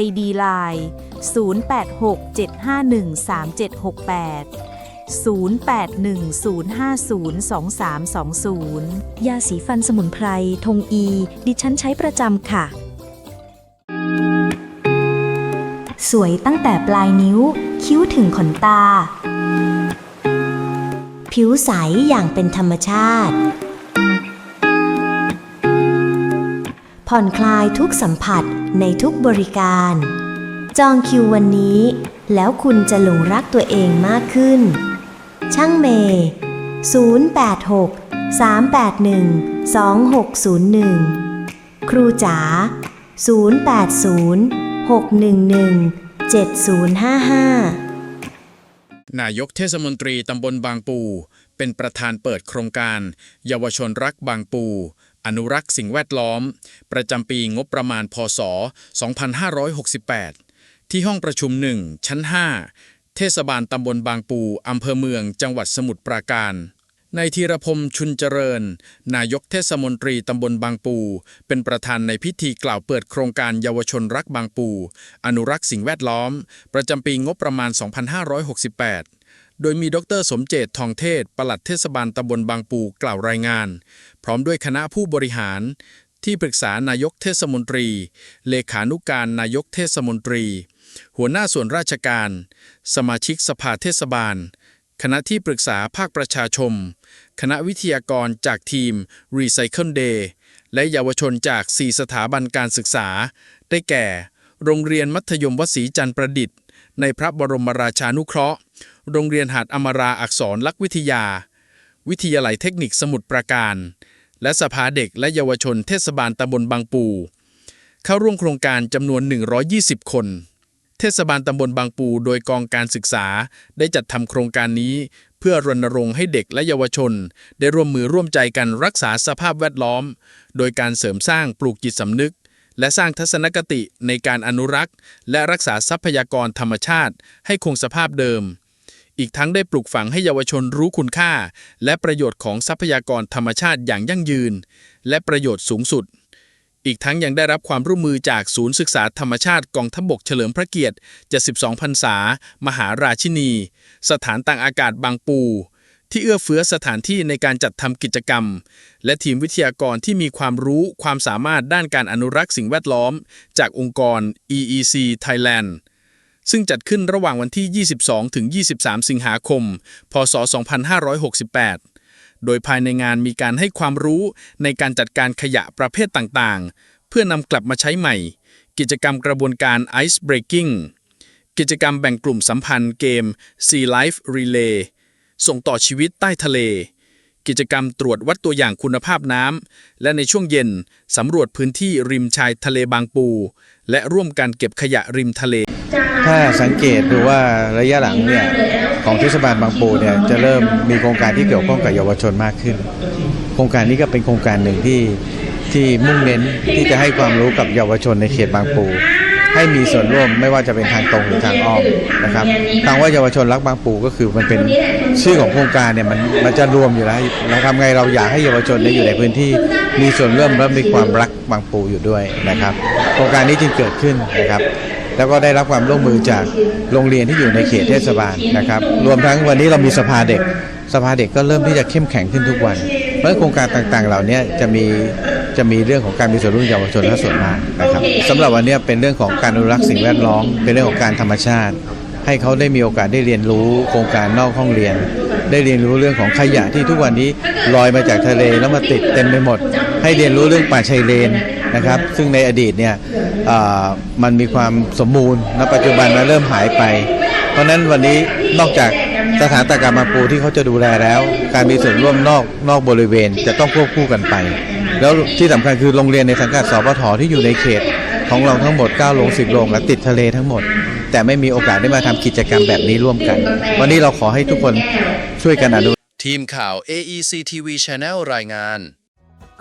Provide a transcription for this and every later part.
ID Line 0860502376ยาสีฟันสมุนไพร ทงอี ดิฉันใช้ประจำค่ะ สวยตั้งแต่ปลายนิ้ว คิ้วถึงขนตา ผิวใสอย่างเป็นธรรมชาติ ผ่อนคลายทุกสัมผัสในทุกบริการ จองคิววันนี้ แล้วคุณจะหลงรักตัวเองมากขึ้น ช่างเมย์086 381 2601 ครูจ๋า080 611 7055 นายกเทศมนตรีตำบลบางปู เป็นประธานเปิดโครงการ เยาวชนรักบางปู อนุรักษ์สิ่งแวดล้อม ประจำปีงบประมาณพศ 2568 ที่ห้องประชุมหนึ่งชั้น 5 เทศบาลตำบลบางปูอำเภอเมืองจังหวัดสมุทรปราการในธีรพมชุนเจริญ นายกเทศมนตรีตำบลบางปู เป็นประธานในพิธีกล่าวเปิดโครงการเยาวชนรักบางปู อนุรักษ์สิ่งแวดล้อม ประจำปีงบประมาณ 2568 โดยมีดรสมเจตทองเทศ ปลัดเทศบาลตำบลบางปูกล่าวรายงาน พร้อมด้วยคณะผู้บริหาร ที่ปรึกษานายกเทศมนตรี เลขานุการนายกเทศมนตรี หัวหน้าส่วนราชการ สมาชิกสภาเทศบาล คณะที่ปรึกษาภาคประชาชมคณะวิทยากรจากทีม Recycle Day และเยาวชนจาก 4 สถาบันการศึกษา ได้แก่ โรงเรียนมัธยมวสีจันทร์ประดิษฐ์ ในพระบรมราชานุเคราะห์ โรงเรียนหาดอมราอักษรลักวิทยา วิทยาลัยเทคนิคสมุทรปราการ และสภาเด็กและเยาวชนเทศบาลตำบลบางปู เข้าร่วมโครงการจำนวน 120 คน เทศบาลตำบลบางปู โดยกองการศึกษาได้จัดทำโครงการนี้เพื่อรณรงค์ให้เด็กและเยาวชน ได้ร่วมมือร่วมใจกันรักษาสภาพแวดล้อม โดยการเสริมสร้างปลูกจิตสำนึก และสร้างทัศนคติในการอนุรักษ์ และรักษาทรัพยากรธรรมชาติ ให้คงสภาพเดิม อีกทั้งได้ปลูกฝังให้เยาวชนรู้คุณค่า และประโยชน์ของทรัพยากรธรรมชาติอย่างยั่งยืน และประโยชน์สูงสุด อีกทั้งยังได้รับความร่วมมือจากศูนย์ศึกษาธรรมชาติกองทัพบกเฉลิมพระเกียรติ 72พรรษา มหาราชินี สถานต่างอากาศบางปู ที่เอื้อเฟื้อสถานที่ในการจัดทำกิจกรรม และทีมวิทยากรที่มีความรู้ความสามารถด้านการอนุรักษ์สิ่งแวดล้อม จากองค์กร EEC Thailand ซึ่งจัดขึ้นระหว่างวันที่ 22 ถึง 23 สิงหาคม พศ 2568 โดยภายในงานมีการให้ความรู้ในการจัดการขยะประเภทต่างๆ เพื่อนำกลับมาใช้ใหม่ กิจกรรมกระบวนการ Ice Breaking กิจกรรมแบ่งกลุ่มสัมพันธ์เกม Sea Life Relay ส่งต่อชีวิตใต้ทะเล กิจกรรมตรวจวัดตัวอย่างคุณภาพน้ำ และในช่วงเย็น สำรวจพื้นที่ริมชายทะเลบางปู และร่วมกันเก็บขยะริมทะเล ถ้าสังเกตดูว่าระยะหลังเนี่ยของเทศบาลบางปูเนี่ยจะเริ่มมีโครงการที่เกี่ยวข้องกับเยาวชนมากขึ้น โครงการนี้ก็เป็นโครงการหนึ่งที่ที่มุ่งเน้นที่จะให้ความรู้กับเยาวชนในเขตบางปู ให้มีส่วนร่วมไม่ว่าจะเป็นทางตรงหรือทางอ้อมนะครับคำว่าเยาวชนรักบางปูก็คือมันเป็นชื่อของโครงการเนี่ยมันมันจะรวมอยู่แล้วเราทำไงเราอยากให้เยาวชนเนี่ยอยู่ในพื้นที่มีส่วนร่วมและมีความรักบางปูอยู่ด้วยนะครับ โครงการนี้จึงเกิดขึ้นนะครับ แล้วก็ได้รับความร่วมมือจากโรงเรียนที่อยู่ในเขตเทศบาลนะครับ รวมทั้งวันนี้เรามีสภาเด็ก สภาเด็กก็เริ่มที่จะเข้มแข็งขึ้นทุกวัน เพราะโครงการต่างๆ เหล่านี้จะมีจะมีเรื่องของการมีส่วนร่วมเยาวชนและส่วนมากนะครับสำหรับวันนี้เป็นเรื่องของการอนุรักษ์สิ่งแวดล้อมเป็นเรื่องของการธรรมชาติ ให้เขาได้มีโอกาสได้เรียนรู้โครงการนอกห้องเรียน ได้เรียนรู้เรื่องของขยะที่ทุกวันนี้ลอยมาจากทะเลแล้วมาติดเต็มไปหมด ให้เรียนรู้เรื่องป่าชายเลน นะครับ ซึ่งในอดีตเนี่ยมันมีความสมบูรณ์ณปัจจุบันมันเริ่มหายไป เพราะนั้นวันนี้นอกจากสถานตากรรมาปูที่เขาจะดูแลแล้ว การมีส่วนร่วมนอกนอกบริเวณจะต้องควบคู่กันไป แล้วที่สำคัญคือโรงเรียนในสังกัดสปทที่อยู่ในเขตของเราทั้งหมด9โรง10โรงและติดทะเลทั้งหมด แต่ไม่มีโอกาสได้มาทำกิจกรรมแบบนี้ร่วมกัน วันนี้เราขอให้ทุกคนช่วยกันอนุทีมข่าว AEC TV Channel รายงาน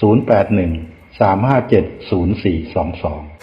081 357 0422